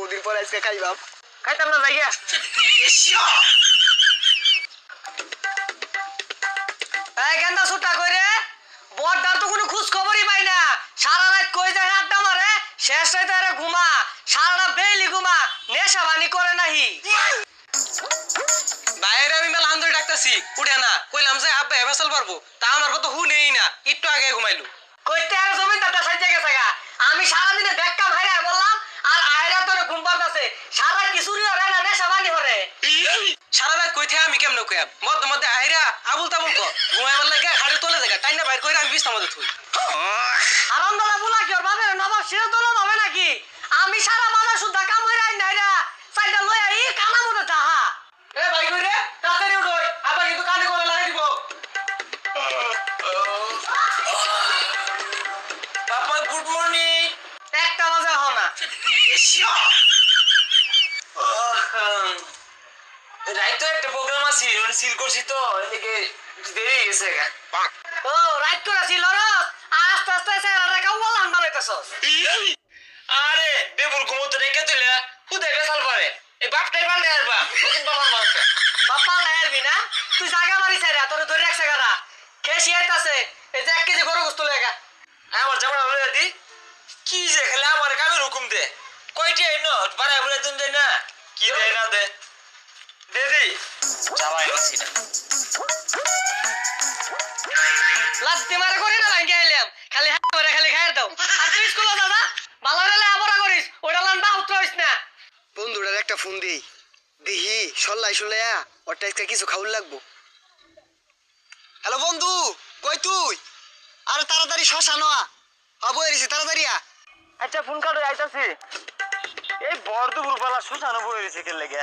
বহুদিন পরে আজকে খাইবাম। খাইতাম না যাইয়া। গেন্দা সুটা কইরে বড়দার তো কোনো খোঁজ খবরই পাই না। সারা রাত কই যায় আড্ডা মারে শেষ রাতে আরে ঘুমা সারাটা বেলি ঘুমা নেশা বানি করে নাহি। বাইরে আমি মেলা আন্দোলন ডাকতেছি উঠে না। কইলাম যে আব্বা এভাসাল পারব? তা আমার কথা হু নেই না একটু আগে ঘুমাইলু। কইতে আর জমিদারটা সাইজে গেছে গা। আমি সারাদিনে ব্যাগটা ভাইরা বললাম পারতাছে সারা কিছুরই হরে না নেশা বানি হরে। সারা রাত কই আমি কেমনে কইয়াম? মধ্যে মধ্যে আইরা আবুল তাবুল ক ঘুমাইবার লাগে হাড়ে তোলে দেখা টাইনা বাইর কইরা আমি বিছনা মধ্যে থুই। আরামদালা বুলা কি ওর বাপের? নবাব সিও তোলা নাকি? আমি সারা বাজার সুদ্ধা কাম হইরা নাইরা সাইডা লই আই কানা মধ্যে তাহা। এ ভাই কই রে? তাড়াতাড়ি উঠোই আবার কিন্তু কানে করে লাগাই দিব। পাপা গুড মর্নিং একটা বাজে হও রাইতো একটা প্রোগ্রাম আছে সিল করছি তো এদিকে দেরি গেছে ও রাইট করে ছিল আস্তে আস্তে এসে রেখা ওয়ালান বানাইতেছস আরে বেবুর ঘুমোতে রেখে তুলে খুদে বেসাল পারে। এই বাপটাই পাল্টে আসবা নতুন বাবার মাস্টার বাপ্পা ডায়ারবি না? তুই জায়গা মারি সাইরা তোর ধরে রাখছে গারা খেয়ে আইতাছে এই যে এক কেজি গরু গোস্ত লেগা আমার জামাটা বলে দি। কি যে খেলে আমার কামের হুকুম দে। কয়টি আইন বাড়ায় বলে তুমি না কি দেয় না দে দে দি যাওয়াই আছি না। লাত্তি মারে করি না লাইন আইলাম। খালি হ্যাঁ করে খালি খাইর দাও। আর তুই স্কুলে দাদা ভালো হলে আবরা করিস ওটা লান বা উত্তর হইস না বন্ধুটার একটা ফোন দেই। দিহি সল্লাই সল্লাইয়া ওরটা আজকে কিছু খাউল লাগবো। হ্যালো বন্ধু কই তুই? আরে তাড়াতাড়ি শশা নোয়া। হব এরিছি তাড়াতাড়ি আ আচ্ছা ফোন কাটো আইতাছি। এই বড় দুপুর বেলা শ্মশানে বয়ে রয়েছে কে লেগে?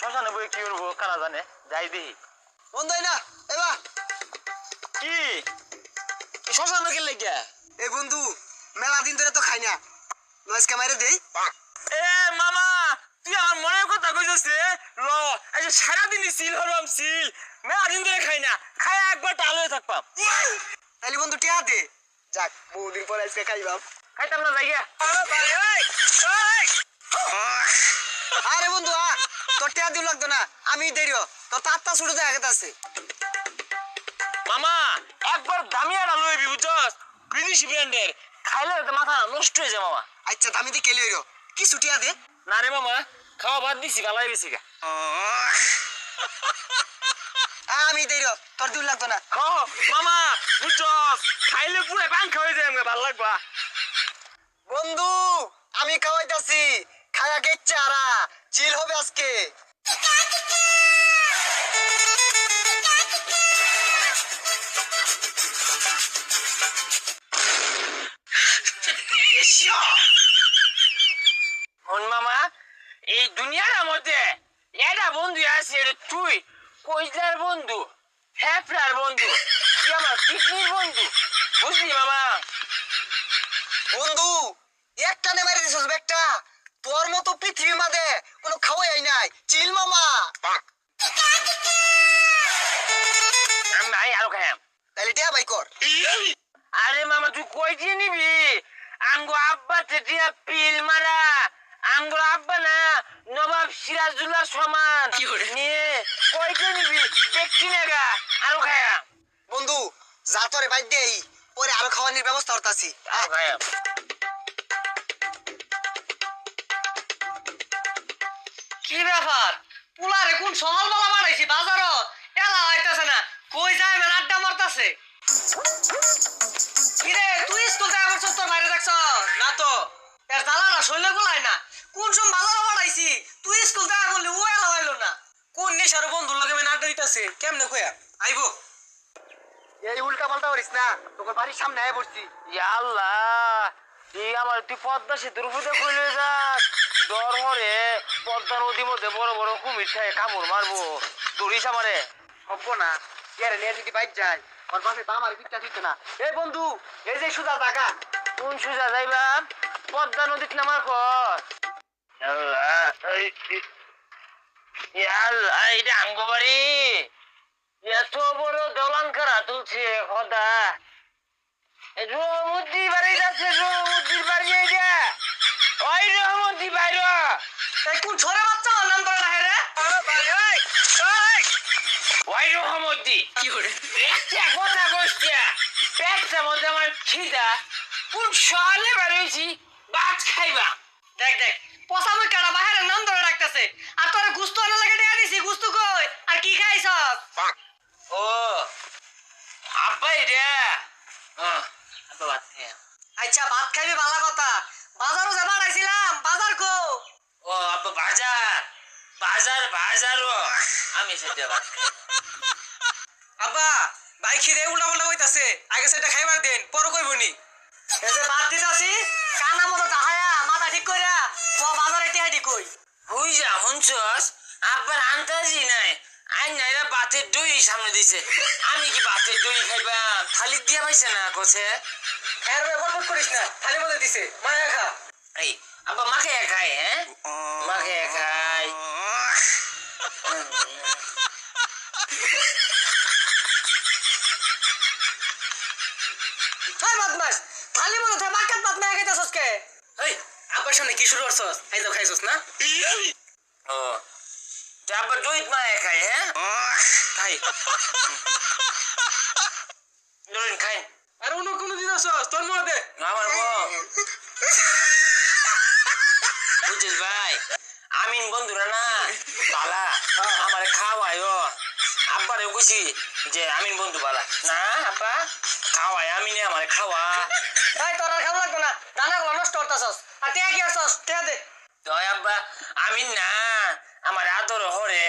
শ্মশানে বয়ে কি করব কারা জানে? যাই দেখি। বন্ধু এই না এবা কি? শ্মশানে কে লেগে এ বন্ধু মেলা দিন ধরে তো খাই না। নয়েস ক্যামেরা দেই। এ মামা তুই আমার মনের কথা কইছিস রে সিল সিল। মেলা দিন ধরে খাই না। খাই একবার টাল হয়ে তাহলে বন্ধু টিয়া দে। যাক বহুদিন পরে আজকে খাইবাম। খাইতাম না যাইয়া আরে বন্ধু আ তোর টিয়া দিও লাগতো না। আমি দেরিও তাত্তা ছুটে দেখা গেছে মামা একবার দামি একটা লইবি বুঝছস? বিদেশি ব্র্যান্ডের খাইলে তো মাথা নষ্ট হয়ে যায় মামা। আচ্ছা দামি দিয়ে কেলে হইরো কি ছুটিয়া দে? না রে মামা খাওয়া বাদ দিছি ভালাই বেশি গা। আমি দেরিও তোর দিও লাগতো না। খ মামা বুঝছস? খাইলে পুরো পাঙ্খা হয়ে যায় আমাকে ভালো লাগবা। বন্ধু আমি খাওয়াইতাছি। খায়া গেচ্ছে আরা চিল হবে আজকে। হন মামা এই দুনিয়ার মধ্যে এটা বন্ধু আছে তুই কইজার বন্ধু হ্যাপরার বন্ধু তুই আমার কিডনির বন্ধু বুঝলি মামা? বন্ধু একটা নে মারি ব্যাগটা। তোর মতো পৃথিবীর মাঝে কোনো খাওয়াই নাই। চিল মামা। আমি আই আরও খাইম তাহলে টিয়া বাই কর। আরে মামা তুই কই দিয়ে নিবি? আঙ্গো আব্বা তেটিয়া পিল মারা। আঙ্গো আব্বা না নবাব সিরাজুল্লাহ সমান। নিয়ে কই দিয়ে নিবি? দেখছি না গা আরও খাইম বন্ধু যা তোরে বাইর দেই ওরে আরও খাওয়ানোর ব্যবস্থা করতাছি। কি ব্যাপার? পুলারে কোন সকালবেলা বাড়াইছি বাজারত? এলা হইতাছে না কই যায় মানে আড্ডা মারতাছে? কিরে তুই স্কুল থেকে আমার তোর বাইরে দেখছ? না তো। এর জ্বালাটা শৈলে গুলাই না। কোন সব বাজারে বাড়াইছি তুই স্কুল থেকে বললি ও এলা হইল না। কোন নিশার বন্ধুর লগে মানে আড্ডা দিতাছে কেমনে কয়া আইবো। এই উল্টা পাল্টা করিস না তোকে বাড়ির সামনে আয় বসছি। আল্লাহ এই আমার তুই পদ্মা সেতুর উপরে কইলে যাস। ডর মরে পদ্মা নদীর মধ্যে বড় বড় কুমির থাকে কামড় মারবো। দৌড়িস আমারে। হব না এর নিয়ে যদি বাইক যায় ওর পাশে তো আমার পিঠটা দিত না। এই বন্ধু এই যে সুদা টাকা কোন সুজা যাইবা? পদ্মা নদীত নামার কর আল্লাহ এই এই- এই আল্লাহ এটা আঙ্গো বাড়ি এত বড় দলান কারা তুলছে খোদা। রহমতি বাড়ি যাচ্ছে রহমতির বাড়ি এইটা ওই রহমতি বাইর। কোন ছোরে সকালে বেরোইছি ভাত খাইবা। দেখ দেখ পচা মুই কাটা বাহিরে নাম ধরে ডাকতেছে। আর তোরে গুস্ত আনা লাগে দেয়া দিছি গুস্ত কই? আর কি খাইছস? ও আব্বাই রে। আব্বা ভাত খাই আচ্ছা ভাত খাইবি ভালো কথা। বাজারও যে বাড়াইছিলাম বাজার কো ও আব্বা বাজার। বাজার বাজারও। আমি সেটা ভাত আব্বা ভাই খিদে উল্টা পাল্টা হইতাছে আগে সেটা খাইবার দেন পরে কইবনি এই যে ভাত দিতাছি কানা মতো তাহায়া মাথা ঠিক কইরা তো বাজারে টিহাটি কই। হুই যা হুনছস আব্বার আন্তাজি নাই। আই নাইরা বাতের দই সামনে দিছে। আমি কি বাতের দই খাইবাম? থালি দিয়া পাইছে না কছে? এর ব্যাপার করিস না থালি বলে দিছে মায়া খা। এই আব্বা মাকে খাই হ্যাঁ মাকে খাই হাই বদমাস খালি বলে তুই বাকাত ভাত মায়া খাইতাছস কে এই আব্বার সামনে কি শুরু করছস এই তো খাইছস না? ও। তো আব্বা দই মাকে খাই হ্যাঁ? খাই। ধরুন খাই। আর অন্য কোনো দিন আসস তোর মধ্যে আমার বুঝছিস ভাই আমিন বন্ধুরা না? বালা আমারে খাওয়ায় ও। আব্বারে কইছি যে আমিন বন্ধু বালা। না আব্বা? খাওয়ায় আমিনে আমারে খাওয়া। তাই তোর আর খাওয়া লাগবে না। দানা করতাছস আর টিয়া কি আসস টিয়া দে। আব্বা আমিন না আমার আদর হরে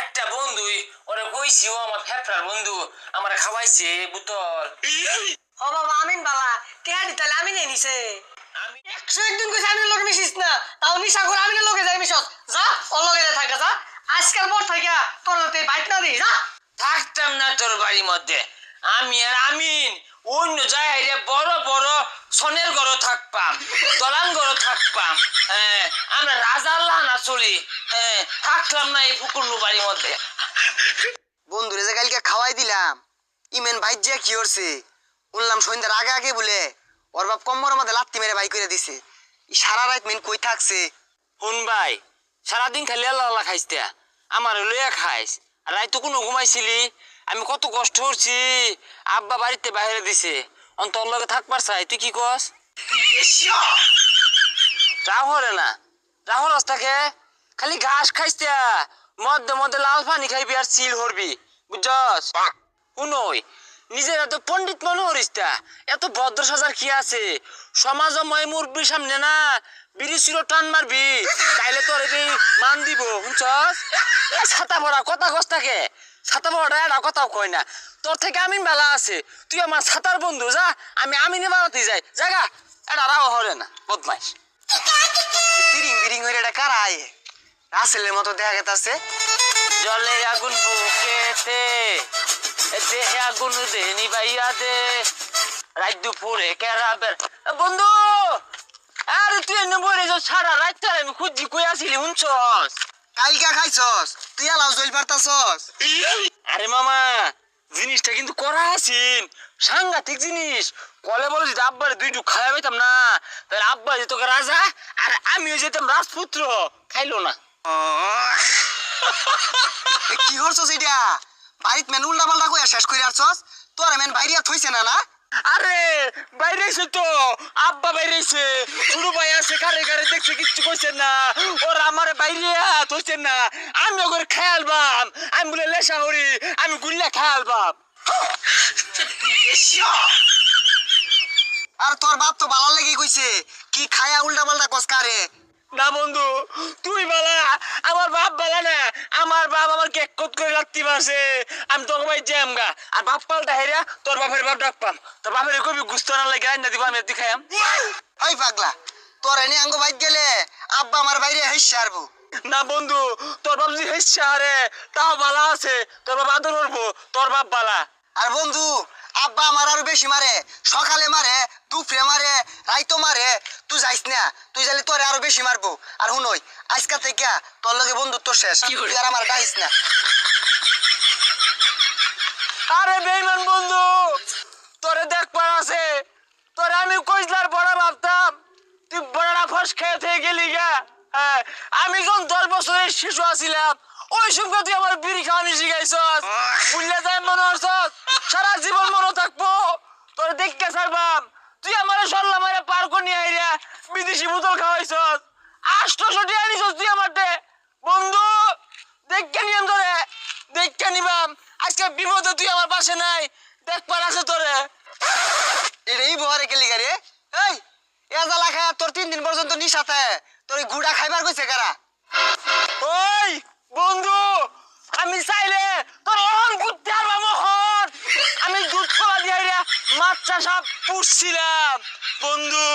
একটা বন্ধুই ওরে কইছি ও আমার ফেফড়ার বন্ধু আমারে খাওয়াইছে বুতল। ও বাবা আমিন বালা টিয়া দি তাহলে আমিন নিছে। আমি একশো একদিন কইছে আমিনের লগে মিশিস না তাও নিশা করে আমিনের লগে যাই মিশস। যা ওর লগে যাই থাকে যা। আজকাল পর থেকে তোর বাইট না দিস যা। থাকতাম না তোর বাড়ির মধ্যে। আমি আর আমিন অন্য জায়গায় বড় বড় সনের ঘর থাকপাম দলান ঘর থাকপাম হ্যাঁ আমরা রাজার লানা চলি হ্যাঁ থাকলাম না এই বাড়ির মধ্যে। বন্ধুরে যে কালকে খাওয়াই দিলাম ইমেন ভাই যে কি করছে? শুনলাম সন্ধ্যার আগে আগে বলে ওর বাপ কম্বরের মধ্যে লাত্তি মেরে বাই করে দিছে। সারা রাত মেন কই থাকছে? শুন ভাই সারাদিন খালি আল্লাহ আল্লাহ খাইস তে আমার লইয়া খাইস আর রাইতো কোনো ঘুমাইছিলি? আমি কত কষ্ট করছি। আব্বা বাড়িতে বাইরে দিছে। অন্তর লগে থাকবার চাই তুই কি কস? রাহরে না? রাহর রাস্তাকে খালি ঘাস খাইতে মধ্যে মধ্যে লাল পানি খাইবি আর চিল হরবি, বুঝছস? শুনই, নিজের এত পণ্ডিত মনে করিস তা, এত ভদ্র সাজার কি আছে? সমাজময় মুরব্বীর সামনে না, বিড়ি চির টান মারবি, তাইলে তোর মান দিব, শুনছস? ছাতা ভরা, কথা কস থাকে ছাতা ভরা এটা কথাও কয় না। তোর থেকে আমিন বেলা আছে। তুই আমার ছাতার বন্ধু, যা। আমি আমিনে বাড়াতে যাই। জাগা এটা রাও হরে না, বদমাইশ। তিরিং বিরিং এটা রাসেলের মতো দেখা গেতাছে। জলে আগুন বুকেতে এতে আগুন দে। রাত দুপুরে বন্ধু! আরে তুই এনে বলে সারা রাত আমি খুঁজি কই আসিলি কালকে খাইছস তুই আলাও জল পারতাছস। আরে মামা জিনিসটা কিন্তু করা আছেন সাংঘাতিক জিনিস। কলে বলে যদি আব্বারে দুইটু খাওয়া পাইতাম না তাহলে আব্বা যেত রাজা আর আমিও যেতাম রাজপুত্র খাইলো না। কি করছস এটা? বাড়িত মেন উল্টা পাল্টা কইয়া শেষ করে আসছস? তোর মেন বাইরিয়া থইছে না না? আরে, বাইরেছে তো। আব্বা বাইরেছে। ছোট ভাই আছে কারে কারে দেখছে, কিচ্ছু কইছে না। ওর আমার বাইরে হইছে না। আমি ওকে খেয়ালবাম আমি বলে লেসা হরি, আমি গুল্লা খেয়ালবাম আর তোর বাপ তো বালার লেগে কইছে, কি খায়া উল্টা পাল্টা কস কারে? না বন্ধু তুই বালা আমার বাপ বালা না আমার বাপ আমার কেক কত করে রাত্রি মাসে আমি তোকে ভাই জ্যাম গা। আর বাপ পাল্টা হেরা তোর বাপের বাপ ডাক পাম। তোর বাপের কবি গুস্ত না লাগে আইনা দিব আমি এদি খাইয়াম। ওই পাগলা তোর এনে আঙ্গ বাইক গেলে আব্বা আমার বাইরে হেসে আরবো না বন্ধু তোর বাপ যদি হেসছে আরে তাও বালা আছে। তোর বাপ আদর করব তোর বাপ বালা। আর বন্ধু আব্বা আমার আরও বেশি মারে সকালে মারে দুপুরে মারে রাইতো মারে। তুই যাইস না তুই যাইলে তোরে আরও বেশি মারবো। আর হুনই আজকা থেকে তোর লগে বন্ধুত্ব শেষ। তুই আর আমার ডাইস না। আরে বেইমান বন্ধু তোরে দেখবার আছে। তোরে আমি কইসলার বড় ভাবতাম তুই বড়টা ফস খেয়ে থেকে গেলি গা। হ্যাঁ, আমি যখন দশ বছরের শিশু আছিলাম ওই সময় তুই আমার বিড়ি খাওয়ানি শিখাইছস। বুঝলে যাই মনে হচ্ছ। সারা জীবন তোর দেখকে ছাড়বাম তুই আমার সরলা মারে পার করে নিয়ে আইরা বিদেশি বোতল খাওয়াইছস। আষ্টশো টাকা নিছস তুই আমারতে। বন্ধু দেখকে নিয়ম ধরে দেখকে নিবাম। আজকে বিপদে তুই আমার পাশে নাই দেখবার আছে তোরে। এটা এই বহারে গেলি গারে এই এজালা খায় তোর তিন দিন পর্যন্ত নিশাতে তোর গুড়া খাইবার কইছে কারা? ওই বন্ধু আমি চাইলে তোর অহন করতে পারব মোহন আমি দুধ কলা দিয়ে রে মাছ সাপ পুষছিলাম বন্ধু।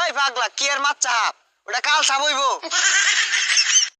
ওই পাগলা কি আর মাছ চাপ ওটা কাল সাবইব